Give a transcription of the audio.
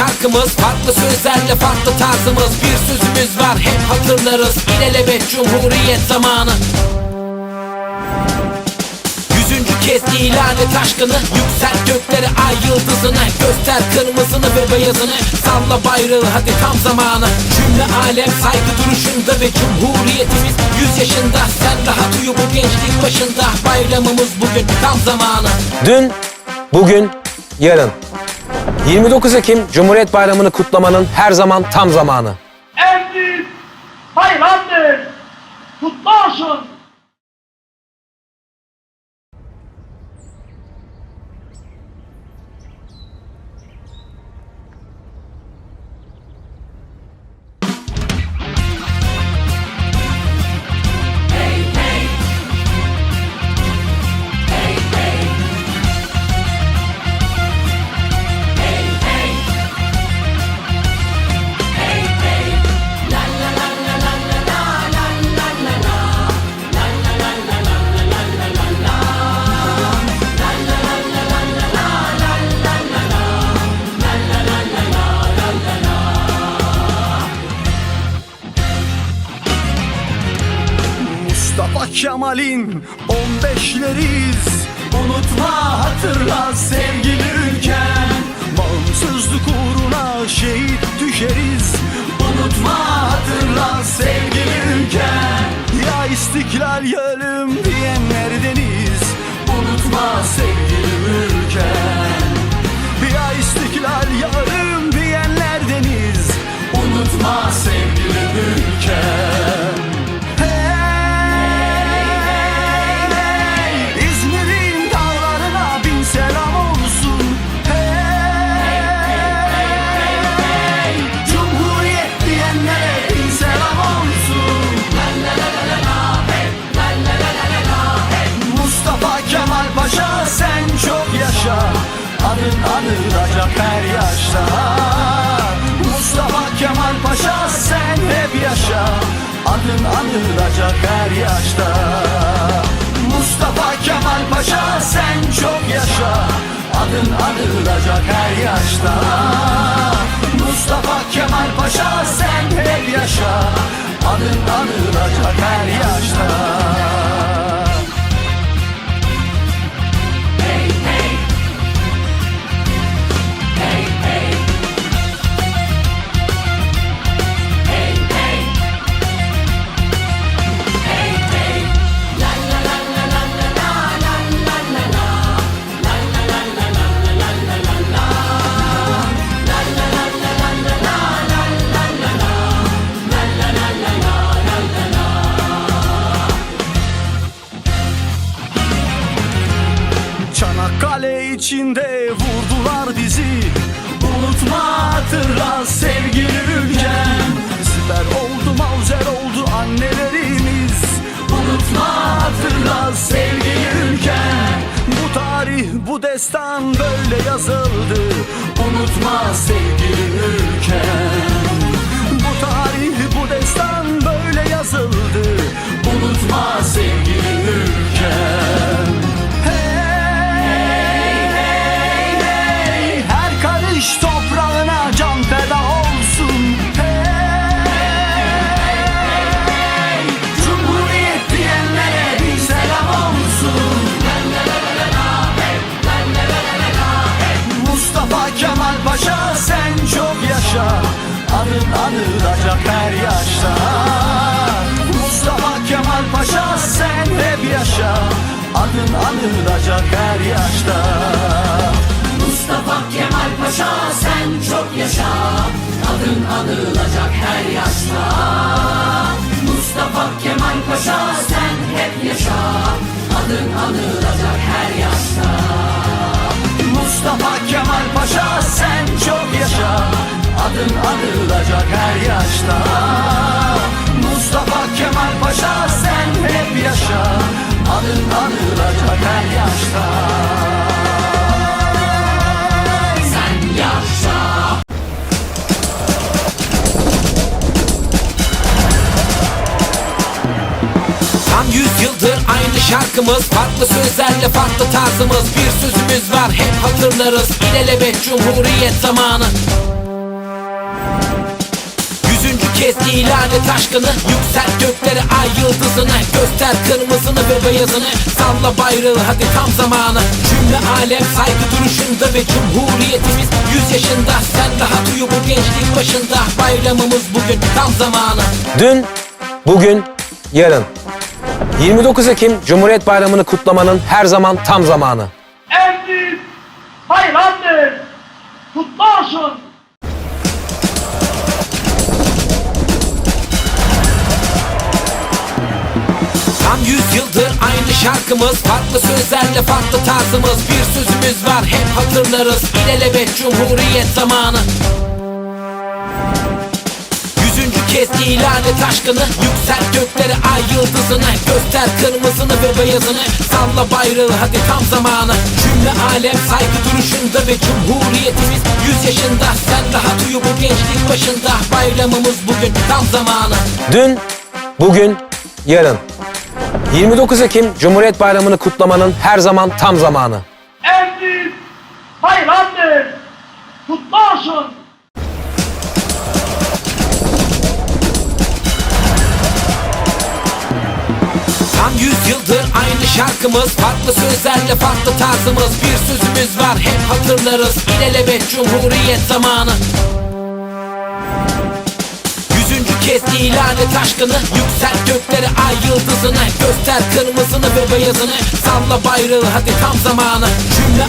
şarkımız Farklı sözlerle farklı tarzımız. Bir sözümüz var hep hatırlarız. İlelebet Cumhuriyet zamanı. Yüzüncü kez ilan et aşkını. Yükselt göklere ay yıldızını. Göster kırmızını ve beyazını. Salla bayrağı hadi tam zamanı. Cümle alem saygı duruşunda Ve cumhuriyetimiz. Yüz yaşında Sen daha duyu bu gençlik başında. Bayramımız bugün tam zamanı. Dün, bugün, yarın. 29 Ekim Cumhuriyet Bayramı'nı kutlamanın her zaman tam zamanı. en büyük bayramdır. Kutlu olsun. Mustafa Kemal'in 15'leriyiz Unutma hatırla sevgili ülkem Bağımsızlık uğruna şehit düşeriz. Unutma hatırla sevgili ülkem Ya istiklal ya ölüm diyenlerdeniz Unutma sevgili ülkem Ya istiklal ya ölüm diyenlerdeniz Unutma sevgili anılacak her yaşta. Mustafa Kemal Paşa sen hep yaşa. Adın anılacak her yaşta. Mustafa Kemal Paşa sen çok yaşa Adın anılacak her yaşta Mustafa Kemal Paşa sen hep yaşa Adın anılacak her yaşta içinde vurdular bizi. Unutma hatırla sevgili ülkem. Siper oldu mavzer oldu annelerimiz. Unutma hatırla sevgili ülkem. Bu tarih bu destan böyle yazıldı. Unutma sevgili ülkem anılacak her yaşta. Mustafa Kemal Paşa sen hep yaşa. Adın anılacak her yaşta. Mustafa Kemal Paşa sen çok yaşa Adın anılacak her yaşta Mustafa Kemal Paşa sen hep yaşa Adın anılacak her yaşta Mustafa Kemal Paşa sen çok yaşa Adın anılacak her yaşta. Mustafa Kemal Paşa sen hep yaşa. Adın anılacak her yaşta. Sen yaşa. Tam yüz yıldır aynı şarkımız Farklı sözlerle farklı tarzımız. Bir sözümüz var hep hatırlarız. İlelebet Cumhuriyet zamanı kez ilan et aşkını Yükselt göklere ay yıldızını Göster kırmızını ve beyazını Salla bayrağı hadi tam zamanı Cümle alem saygı duruşunda ve cumhuriyetimiz Yüz yaşında sen rahat uyu bu gençlik başında Bayramımız bugün tam zamanı Dün, bugün, yarın. 29 Ekim Cumhuriyet Bayramı'nı kutlamanın her zaman tam zamanı. En büyük bayramdır. Kutlu olsun. Tam yüz yıldır aynı şarkımız. Farklı sözlerle farklı tarzımız. Bir sözümüz var hep hatırlarız. İlelebet Cumhuriyet zamanı. Yüzüncü kez ilan et aşkını Yükselt göklere ay yıldızını Göster kırmızını ve beyazını. Salla bayrağı hadi tam zamanı. Cümle alem saygı duruşunda ve cumhuriyetimiz. Yüz yaşında sen rahat uyu bu gençlik başında. Bayramımız bugün tam zamanı. Dün, bugün, yarın. 29 Ekim Cumhuriyet Bayramı'nı kutlamanın her zaman tam zamanı. En büyük bayramdır. Kutlu olsun. Tam yüz yıldır aynı şarkımız Farklı sözlerle farklı tarzımız Bir sözümüz var hep hatırlarız İlelebet Cumhuriyet zamanı Yüzüncü kez ilan et aşkını Yükselt göklere ay yıldızını. Göster kırmızını ve beyazını. Salla bayrağı hadi tam zamanı. Cümle